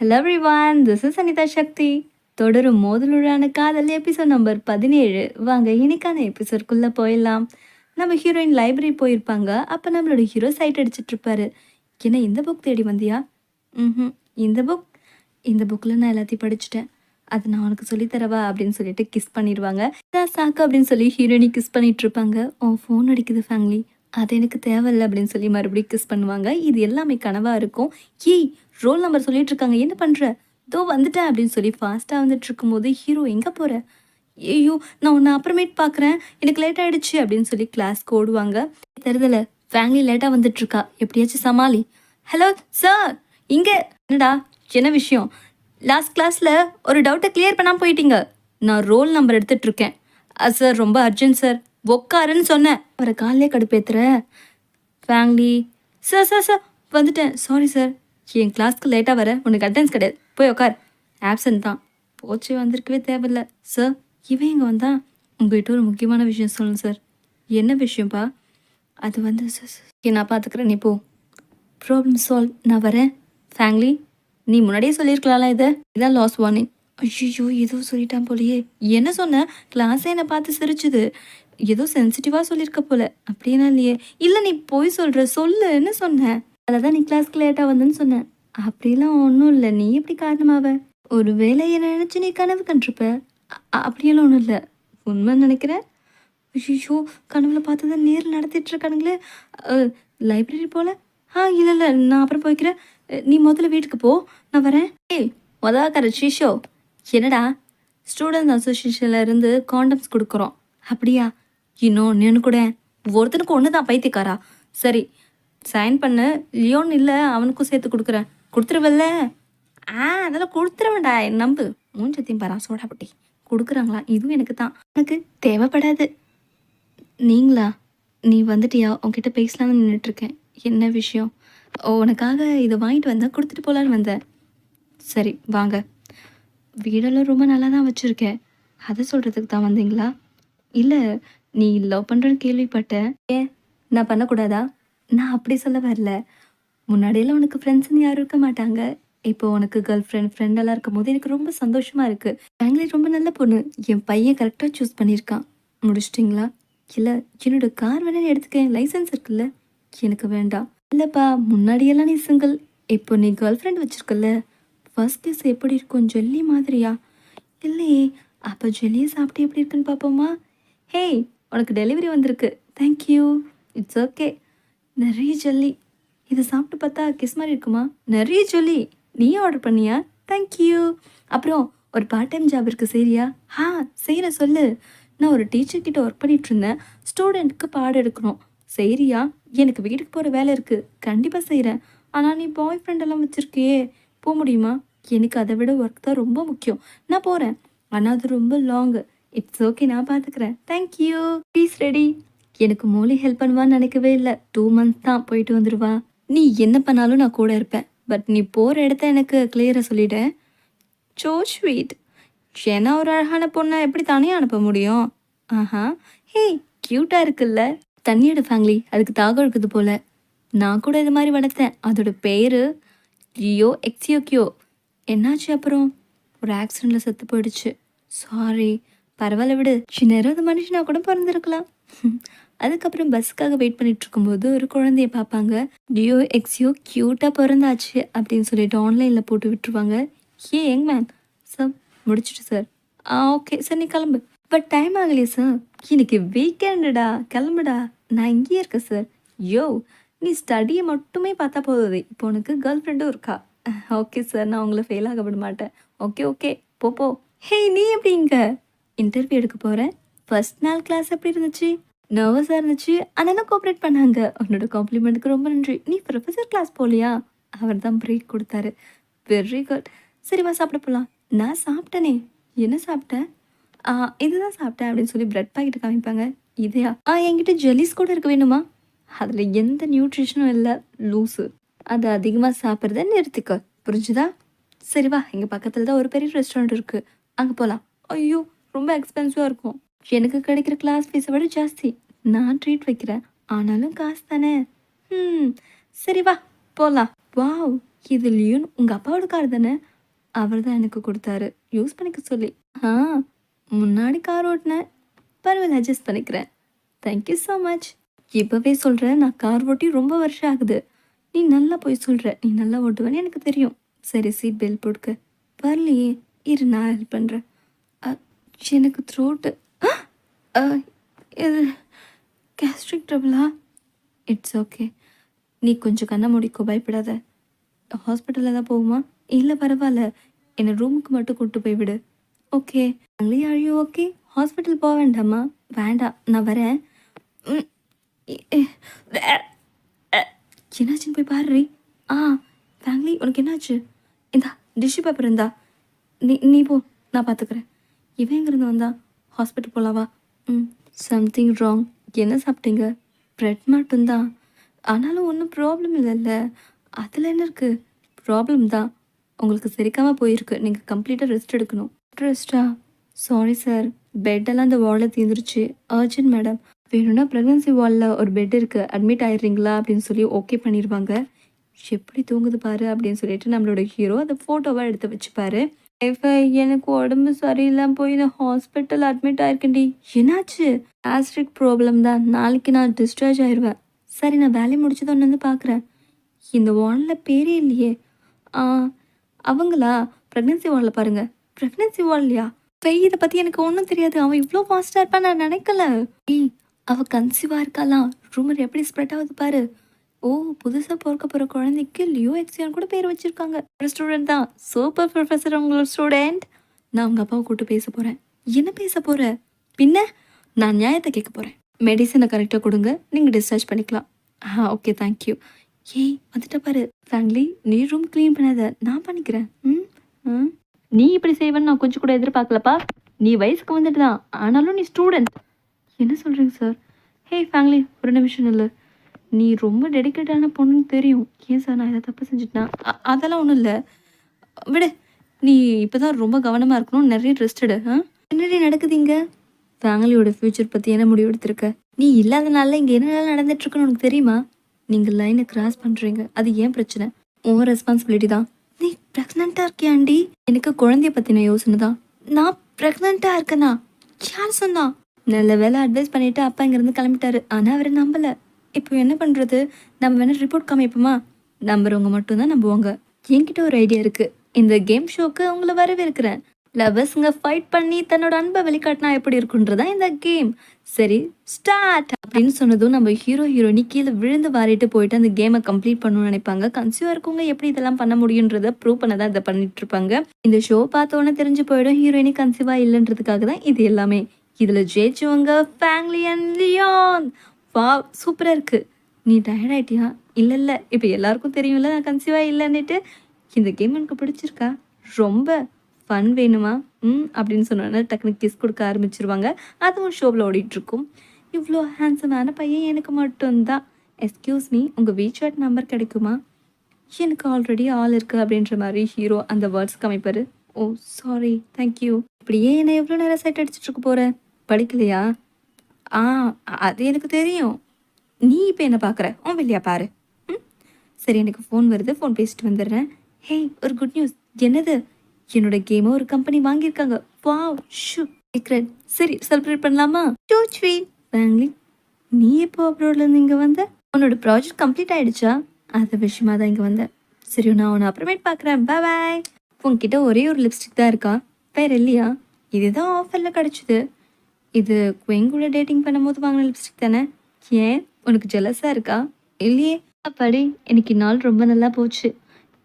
Hello everyone this is Anitha Sakthi தொடரும் மோதலுடான காதல் எபிசோட் நம்பர் பதினேழு. வாங்க இன்னைக்கான எபிசோட்குள்ளே போயிடலாம். நம்ம ஹீரோயின் லைப்ரரி போயிருப்பாங்க. அப்போ நம்மளோட ஹீரோ சைட் அடிச்சிட்டு இருப்பாரு என்ன இந்த புக் தேடி வந்தியா? ம் இந்த புக் இந்த புக்கில் நான் எல்லாத்தையும் படிச்சுட்டேன். அது நான் உனக்கு சொல்லித் தரவா அப்படின்னு சொல்லிட்டு கிஸ் பண்ணிடுவாங்க. இதான் சாக்கு அப்படின்னு சொல்லி ஹீரோயினி கிஸ் பண்ணிட்டு இருப்பாங்க உன் ஃபோன் அடிக்குது ஃபேமிலி அது எனக்கு தேவையில்லை அப்படின்னு சொல்லி மறுபடியும் கிஸ் பண்ணுவாங்க. இது எல்லாமே கனவாக இருக்கும். ஏய் ரோல் நம்பர் சொல்லிட்டு இருக்காங்க. என்ன பண்ணுற தோ வந்துட்டேன் அப்படின்னு சொல்லி ஃபாஸ்ட்டாக வந்துட்டு இருக்கும்போது ஹீரோ எங்கே போகிற ஐயோ நான் உன்னை அப்புறமேட் பார்க்குறேன் எனக்கு லேட் ஆகிடுச்சு அப்படின்னு சொல்லி கிளாஸ்க்கு ஓடுவாங்க. தெரிதல ஃபேமிலி லேட்டாக வந்துட்டுருக்கா எப்படியாச்சும் சமாளி. ஹலோ சார் இங்கே என்னடா? என்ன விஷயம்? லாஸ்ட் கிளாஸில் ஒரு டவுட்டை கிளியர் பண்ணாமல் போயிட்டீங்க. நான் ரோல் நம்பர் எடுத்துகிட்ருக்கேன் சார் ரொம்ப அர்ஜென்ட் சார் உக்காருன்னு சொன்னேன். அவரை காலையே கடுப்பேத்துற. ஃபேமிலி சார் சார் சார் வந்துட்டேன். சாரி சார் என் கிளாஸ்க்கு லேட்டாக வர. உனக்கு அட்டன்ஸ் கிடையாது. போய் உக்கார். ஆப்சன்ட் தான். போச்சு வந்திருக்கவே தேவையில்ல. சார் இவன் இங்கே வந்தா உங்ககிட்ட ஒரு முக்கியமான விஷயம் சொல்லணும் சார் என்ன விஷயம்ப்பா அது வந்து சார் சார், நான் பார்த்துக்கிறேன் நீ போ. ப்ராப்ளம் சால்வ் நான் வரேன். ஃபேங்லி நீ முன்னாடியே சொல்லியிருக்கலாம்ல இதை? இதான் லாஸ் வார்னிங் ஐயோ ஏதோ சொல்லிட்டான் போலயே. என்ன சொன்ன? கிளாஸே என்னை பார்த்து சிரிச்சுது. ஏதோ சென்சிட்டிவாக சொல்லியிருக்க போல. அப்படின்னா இல்லையே. இல்லை நீ போய் சொல்கிற சொல்லு என்ன சொன்ன அதில் தான் நீ கிளாஸ்க்கு லேட்டாக வந்தேன்னு சொன்னேன் அப்படிலாம் ஒன்றும் இல்லை. நீ எப்படி காரணமாவ? ஒரு வேலை என்ன நினச்சி நீ கனவு கண்டிருப்ப? அப்படியெல்லாம் ஒன்றும் இல்லை. உண்மை நினைக்கிறேன் ஐயோ கனவுல பார்த்ததை நேரில் நடத்திட்டு இருக்கானுங்களே. லைப்ரரி போல? ஆ இல்லை இல்லை. நான் அப்புறம் போய்க்கிறேன். நீ முதல்ல வீட்டுக்கு போ. நான் வரேன். ஏய் உதவாக்கார ஷீஷோ. என்னடா? ஸ்டூடெண்ட் அசோசியேஷன்ல இருந்து காண்டம்ஸ் கொடுக்குறோம். அப்படியா? இன்னும் நின்று கூட. ஒருத்தனுக்கு ஒன்று தான் பைத்தியக்காரா? சரி சைன் பண்ணு. லியோன் இல்லை அவனுக்கும் சேர்த்து கொடுக்குறேன். கொடுத்துருவல்ல? ஆ அதெல்லாம் கொடுத்துருவேன்டா. என் நம்பு. மூஞ்சத்தையும் பாரா சோடாப்பட்டி கொடுக்குறாங்களா? இதுவும் எனக்கு தான். எனக்கு தேவைப்படாது. நீங்களா? நீ வந்துட்டியா? உன்கிட்ட பேசலாம்னு நின்றுட்டுருக்கேன் என்ன விஷயம்? ஓ உனக்காக இதை வாங்கிட்டு வந்தேன் கொடுத்துட்டு போகலான்னு வந்தேன். சரி வாங்க. வீடெல்லாம் ரொம்ப நல்லா தான் வச்சுருக்கேன் அதை சொல்கிறதுக்கு தான் வந்தீங்களா? இல்லை நீ லவ் பண்ணுறன்னு கேள்விப்பட்டேன் ஏன்? நான் பண்ணக்கூடாதா? நான் அப்படி சொல்ல வரல. முன்னாடியெல்லாம் உனக்கு ஃப்ரெண்ட்ஸ்னு யாரும் இருக்க மாட்டாங்க. இப்போ உனக்கு கேர்ள் ஃப்ரெண்ட் ஃப்ரெண்டெல்லாம் இருக்கும் போது எனக்கு ரொம்ப சந்தோஷமா இருக்கு. பெங்களூர் ரொம்ப நல்ல பொண்ணு. என் பையன் கரெக்டாக சூஸ் பண்ணியிருக்கான். முடிச்சிட்டிங்களா? இல்லை என்னோட கார் வேணும்னு எடுத்துக்க. என் லைசன்ஸ் இருக்குல்ல. எனக்கு வேண்டாம். இல்லைப்பா முன்னாடியெல்லாம் நீ சிங்கிள் இப்போ நீ கேர்ள் ஃப்ரெண்ட் வச்சுருக்கல ஃபர்ஸ்ட் கிஸ் எப்படி இருக்கும்? ஜெல்லி மாதிரியா? இல்லையே அப்போ ஜெல்லியை சாப்பிட்டு எப்படி இருக்குன்னு பார்ப்போமா? ஹேய் உனக்கு டெலிவரி வந்திருக்கு. தேங்க்யூ இட்ஸ் ஓகே நிறைய ஜெல்லி இதை சாப்பிட்டு பார்த்தா கிஸ் மாதிரி இருக்குமா? நிறைய ஜொல்லி நீ ஆர்டர் பண்ணியா? தேங்க்யூ அப்புறம் ஒரு பார்ட் டைம் ஜாப் இருக்குது சரியா ஆ செய்கிறேன் சொல்லு. நான் ஒரு டீச்சர்கிட்ட ஒர்க் பண்ணிகிட்ருந்தேன் இருந்தேன். ஸ்டூடெண்ட்க்கு பாடம் எடுக்கணும். சரியா எனக்கு வீட்டுக்கு போகிற வேலை இருக்குது கண்டிப்பாக செய்கிறேன் ஆனால் நீ பாய் ஃப்ரெண்டெல்லாம் வச்சுருக்கியே. போக முடியுமா? எனக்கு அதை விட ஒர்க் தான் ரொம்ப முக்கியம். நான் போகிறேன் ஆனால் அது ரொம்ப லாங்கு இட்ஸ் ஓகே நான் பார்த்துக்கிறேன் தேங்க்யூ ப்ளீஸ் ரெடி எனக்கு மோலி ஹெல்ப் பண்ணுவான்னு நினைக்கவே இல்லை. டூ மந்த்ஸ் தான் போயிட்டு வந்துடுவா நீ என்ன பண்ணாலும் நான் கூட இருப்பேன். பட் நீ போகிற இடத்த எனக்கு கிளியராக சொல்லிவிடு சோ ஸ்வீட் ஏன்னா ஒரு அழகான பொண்ணை எப்படி தானே அனுப்ப முடியும்? ஆஹா. ஹே க்யூட்டாக இருக்குல்ல. தண்ணியோட ஃபேங்லி அதுக்கு தாகம் இருக்குது போல. நான் கூட இது மாதிரி வளர்த்தேன். அதோட பேர் லியோ எக்ஸியோக்கியோ என்னாச்சு அப்புறம்? ஒரு ஆக்சிடெண்ட்டில் செத்து போயிடுச்சு. சாரி பரவாயில்ல விடு. சின்ன இருபது மனுஷனாக மனுஷனா கூட பிறந்திருக்கலாம். அதுக்கப்புறம் பஸ்ஸுக்காக வெயிட் பண்ணிட்டு இருக்கும்போது ஒரு குழந்தைய பார்ப்பாங்க. டியோ எக்ஸியோ க்யூட்டாக பிறந்தாச்சு அப்படின்னு சொல்லிட்டு ஆன்லைனில் போட்டு விட்டுருவாங்க. ஏ எங் மேன் சார் முடிச்சிட்டு சார் ஆ ஓகே சார் நீ கிளம்பு. பட் டைம் ஆகலையே சார் இன்னைக்கு வீக்கெண்டுடா கிளம்புடா. நான் இங்கேயே இருக்கேன் சார் யோ நீ ஸ்டடியை மட்டுமே பார்த்தா போகுது இப்போ உனக்கு கேர்ள் ஃப்ரெண்டும் இருக்கா? ஓகே சார் நான் உங்களை ஃபெயில் ஆக விட மாட்டேன். ஓகே ஓகே போ போ. ஹே நீ எப்படிங்க இன்டர்வியூ எடுக்க போகிறேன் ஃபர்ஸ்ட் நாள் கிளாஸ் எப்படி இருந்துச்சு? நர்வஸாக இருந்துச்சு. ஆனால் கோஆப்ரேட் பண்ணாங்க? உன்னோட காம்ப்ளிமெண்ட்டுக்கு ரொம்ப நன்றி. நீ ப்ரொஃபஸர் கிளாஸ் போகலையா? அவர் தான் பிரேக் கொடுத்தாரு. வெரி குட் சரிம்மா சாப்பிட போகலாம் நான் சாப்பிட்டேனே. என்ன சாப்பிட்டேன் ஆ இதுதான் சாப்பிட்டேன் அப்படின்னு சொல்லி பிரெட் பாக்கெட் காமிப்பாங்க. இதையா? ஆ என்கிட்ட ஜெல்லிஸ் கூட இருக்க வேணுமா? அதில் எந்த நியூட்ரிஷனும் இல்லை. லூஸு அது அதிகமாக சாப்பிட்றத நிறுத்திக்க. புரிஞ்சுதா? சரி வா இங்கே பக்கத்தில் தான் ஒரு பெரிய ரெஸ்டாரண்ட் இருக்குது அங்கே போகலாம் ஐயோ ரொம்ப எக்ஸ்பென்சிவாக இருக்கும். எனக்கு கிடைக்கிற கிளாஸ் ஃபீஸை விட ஜாஸ்தி. நான் ட்ரீட் வைக்கிறேன். ஆனாலும் காசு தானே. ம் சரி வா போகலாம் வாவ் இது உங்கள் அப்பாவோட கார் தானே? அவர் தான் எனக்கு கொடுத்தாரு. யூஸ் பண்ணிக்க சொல்லி. ஆ முன்னாடி கார் ஓட்டினேன். பரவாயில்ல அட்ஜஸ்ட் பண்ணிக்கிறேன். தேங்க்யூ ஸோ மச் இப்போவே சொல்கிறேன் நான் கார் ஓட்டி ரொம்ப வருஷம் ஆகுது. நீ நல்லா போய் சொல்கிற நீ நல்லா ஓட்டுவேன்னு எனக்கு தெரியும். சரி சீட் பெல்ட் போட்டுக்க. வரலையே. இரு நான் ஹெல்ப் பண்ணுறேன் எனக்கு த்ரோட்டு இது கேஸ்ட்ரிக் ட்ரபிளா இட்ஸ் ஓகே நீ கொஞ்சம் கண்ணை முடிக்கோ பயப்படாத. ஹாஸ்பிட்டலில் தான் போகுமா? இல்லை பரவாயில்ல. என்னை ரூமுக்கு மட்டும் கூப்பிட்டு போய் விடு. ஓகே அங்கேயே அழியோ ஓகே ஹாஸ்பிட்டல் போக வேண்டாமா? வேண்டாம். நான் வரேன். ம், என்னாச்சுன்னு போய் பாரு ஆ ஃபேங்லி உனக்கு என்னாச்சு? இந்தா டிஷ்யூ பேப்பர் இருந்தா நீ நீ போ நான் பார்த்துக்கிறேன் இவன் எங்கேருந்து வந்தா? ஹாஸ்பிட்டல் போகலாவா ம் சம்திங் ராங் என்ன சாப்பிட்டீங்க? ப்ரெட் மட்டும்தான் ஆனாலும் ஒன்றும் ப்ராப்ளம் இல்லைல்ல. அதில் என்ன இருக்குது ப்ராப்ளம் தான். உங்களுக்கு செரிக்காமல் போயிருக்கு. நீங்கள் கம்ப்ளீட்டாக ரெஸ்ட் எடுக்கணும். ரெஸ்ட்டா சாரி சார் பெட்டெல்லாம் அந்த வார்டில் தீர்ந்துருச்சு அர்ஜென்ட் மேடம் வேணும்னா ப்ரெக்னன்சி வார்டில் ஒரு பெட் இருக்குது அட்மிட் ஆயிடுறீங்களா? அப்படின்னு சொல்லி ஓகே பண்ணிடுவாங்க. எப்படி தூங்குது பாரு அப்படின்னு சொல்லிட்டு நம்மளோட ஹீரோ அந்த ஃபோட்டோவாக எடுத்து வச்சுப்பாரு. Uh, எனக்கு உடம்பு சரியில்லாம போய் நான் ஹாஸ்பிட்டல் அட்மிட் ஆயிருக்கேன்டி. என்னாச்சு? ஆஸ்ட்ரிக் ப்ராப்ளம் தான். நாளைக்கு நான் டிஸ்சார்ஜ் ஆயிடுவேன் சரி நான் வேலையை முடிச்சது ஒன்று வந்து பார்க்குறேன். இந்த வார்டில் பேரே இல்லையே. ஆ அவங்களா? ப்ரெக்னன்சி வார்டில் பாருங்கள் ப்ரெக்னன்சி வார்ட்லையா பெய் இதை பற்றி எனக்கு ஒன்றும் தெரியாது. அவன் இவ்வளோ ஃபாஸ்ட்டாக இருப்பான் நான் நினைக்கல. ஏய் அவள் கன்சீவாக இருக்காளாம் ரூமர் எப்படி ஸ்ப்ரெட் ஆகுது பாரு. ஓ புதுசாக பிறக்க போகிற குழந்தைக்கு லியோ எக்ஸியான் கூட பேர் வச்சிருக்காங்க. ஒரு ஸ்டூடெண்ட் தான். சூப்பர் ப்ரொஃபஸர் உங்களோட ஸ்டூடெண்ட் நான் உங்கள் அப்பாவை கூப்பிட்டு பேச போகிறேன் என்ன பேச போகிற பின்ன நான் நியாயத்தை கேட்க போகிறேன் மெடிசனை கரெக்டாக கொடுங்க. நீங்கள் டிஸ்சார்ஜ் பண்ணிக்கலாம். ஆ ஓகே தேங்க்யூ ஏய் வந்துட்ட பாரு. ஃபேமிலி நீ ரூம் க்ளீன் பண்ணாத. நான் பண்ணிக்கிறேன். ம்? ம்? நீ இப்படி செய்வேன்னு நான் கொஞ்சம் கூட எதிர்பார்க்கலப்பா. நீ வயசுக்கு வந்துட்டு தான் ஆனாலும் நீ ஸ்டூடெண்ட் என்ன சொல்கிறீங்க சார் ஹே ஃபேமிலி ஒரு நிமிஷம் இல்லை நீ ரொம்ப டெடிக்கேட்டான பொண்ணுன்னு தெரியும். ஏன் சார் நான் இதை தப்பு செஞ்சுட்டேன்? அதெல்லாம் ஒன்றும் இல்லை. விடு. நீ இப்போ தான் ரொம்ப கவனமாக இருக்கணும். நிறைய ரெஸ்ட் எடு ஆ? என்னடி நடக்குதுங்க ஃபேமிலியோட ஃப்யூச்சர் பற்றி என்ன முடிவு எடுத்திருக்க? நீ இல்லாதனால இங்கே என்னெல்லாம் நடந்துட்டுருக்குன்னு உனக்கு தெரியுமா? நீங்கள் லைனை கிராஸ் பண்ணுறீங்க அது ஏன் பிரச்சனை? உன் ரெஸ்பான்சிபிலிட்டி தான். நீ ப்ரெக்னெண்ட்டாக இருக்கியாண்டி எனக்கு குழந்தைய பற்றின யோசனை தான். நான் ப்ரெக்னெண்ட்டாக இருக்கேனா? யார் சொன்னா? நல்ல வேலை அட்வைஸ் பண்ணிவிட்டு அப்பா இங்கேருந்து கிளம்பிட்டாரு. ஆனால் அவரை நம்பலை. இப்போ என்ன பண்ணுறது நம்ம வேணா ரிப்போர்ட் காமிப்போமா? நம்புறவங்க மட்டும்தான் நம்புவாங்க. என்கிட்ட ஒரு ஐடியா இருக்கு. இந்த கேம் ஷோக்கு உங்களை வரவேற்கிறேன். லவர்ஸுங்க ஃபைட் பண்ணி தன்னோட அன்பை வெளிக்காட்டினா எப்படி இருக்குன்றதா இந்த கேம் சரி ஸ்டார்ட் அப்படின்னு சொன்னதும் நம்ம ஹீரோ ஹீரோனி கீழே விழுந்து வாரிட்டு போயிட்டு அந்த கேமை கம்ப்ளீட் பண்ணணும்னு நினைப்பாங்க. கன்சியூவாக இருக்கவங்க எப்படி இதெல்லாம் பண்ண முடியுன்றத ப்ரூவ் பண்ண தான் இதை பண்ணிட்டு இருப்பாங்க. இந்த ஷோ பார்த்தோன்னே தெரிஞ்சு போயிடும். ஹீரோயினி கன்சீவா இல்லைன்றதுக்காக தான் இது எல்லாமே. இதில் ஜெயிச்சவங்க ஃபேங்லி அண்ட் லியோன். வா சூப்பராக இருக்குது நீ டயர்ட் ஆகிட்டியா இல்லை இல்லை. இப்போ எல்லாருக்கும் தெரியும்ல நான் கன்சீவாக இல்லைன்னுட்டு. இந்த கேம் எனக்கு பிடிச்சிருக்கா? ரொம்ப ஃபன் வேணுமா? ம் அப்படின்னு சொன்னோன்னே டக்குனு கிஸ் கொடுக்க ஆரம்பிச்சிருவாங்க. அதுவும் ஷோவில் ஓடிட்டுருக்கும். இவ்வளோ ஹேண்ட்ஸமான பையன் எனக்கு மட்டும்தான். எஸ்கியூஸ் மீ உங்கள் வீச்சாட் நம்பர் கிடைக்குமா? எனக்கு ஆல்ரெடி ஆள் இருக்குது அப்படின்ற மாதிரி ஹீரோ அந்த வேர்ட்ஸ் அமைப்பார். ஓ சாரி தேங்க்யூ இப்படியே என்னை எவ்வளோ நேரம் சைட் அடிச்சிட்டு இருக்க படிக்கலையா? ஆ அது எனக்கு தெரியும். நீ இப்போ என்ன பார்க்குற உன் வெளியா பாரு. ம்? சரி எனக்கு ஃபோன் வருது. ஃபோன் பேசிட்டு வந்துடுறேன். ஹேய் ஒரு குட் நியூஸ் என்னது? என்னோட கேமை ஒரு கம்பெனி வாங்கியிருக்காங்க. வா ஷூ சீக்ரெட் சரி செலிப்ரேட் பண்ணலாமா? டூ ஸ்வீட் ஃபேமிலி நீ எப்போ அப்ரோட்லேருந்து இங்கே வந்த? உன்னோட ப்ராஜெக்ட் கம்ப்ளீட் ஆகிடுச்சா அது விஷயமா தான் இங்கே வந்தேன் சரி நான் உன்னை அப்புறமேட் பார்க்குறேன் பா பாய் உன்கிட்ட ஒரே ஒரு லிப்ஸ்டிக் தான் இருக்கா? வேற இல்லையா? இதுதான் ஆஃபரில் கிடச்சிது. இது குவெங் கூட டேட்டிங் பண்ணும்போது வாங்கின லிப்ஸ்டிக் தானே? ஏன்? உனக்கு ஜெலஸாக இருக்கா? இல்லையே. அப்பாடி இன்னைக்கு நாள் ரொம்ப நல்லா போச்சு.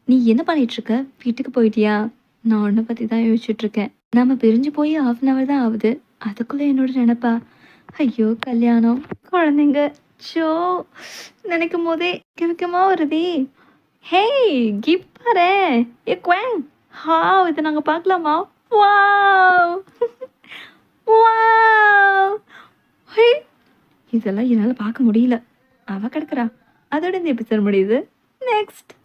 நீ என்ன பண்ணிட்டு இருக்க வீட்டுக்கு போயிட்டியா? நான் உன்னை பற்றி தான் யோசிச்சுட்டு இருக்கேன் பிரிஞ்சு போய் ஹாஃப் அன் ஹவர் தான் ஆகுது. அதுக்குள்ளே என்னோட நினப்பா? ஐயோ கல்யாணம். குழந்தைங்க. ஷோ நினைக்கும் போதே கிழக்கமா வருதே. ஹே கிப் பாரு ஏ குவேங். ஹாவ் இதை நாங்கள் பார்க்கலாமா? வாவ். இதெல்லாம் என்னால் பார்க்க முடியல. அவ கிடக்குறா. அதோட இந்த எபிசோட் முடியுது. நெக்ஸ்ட்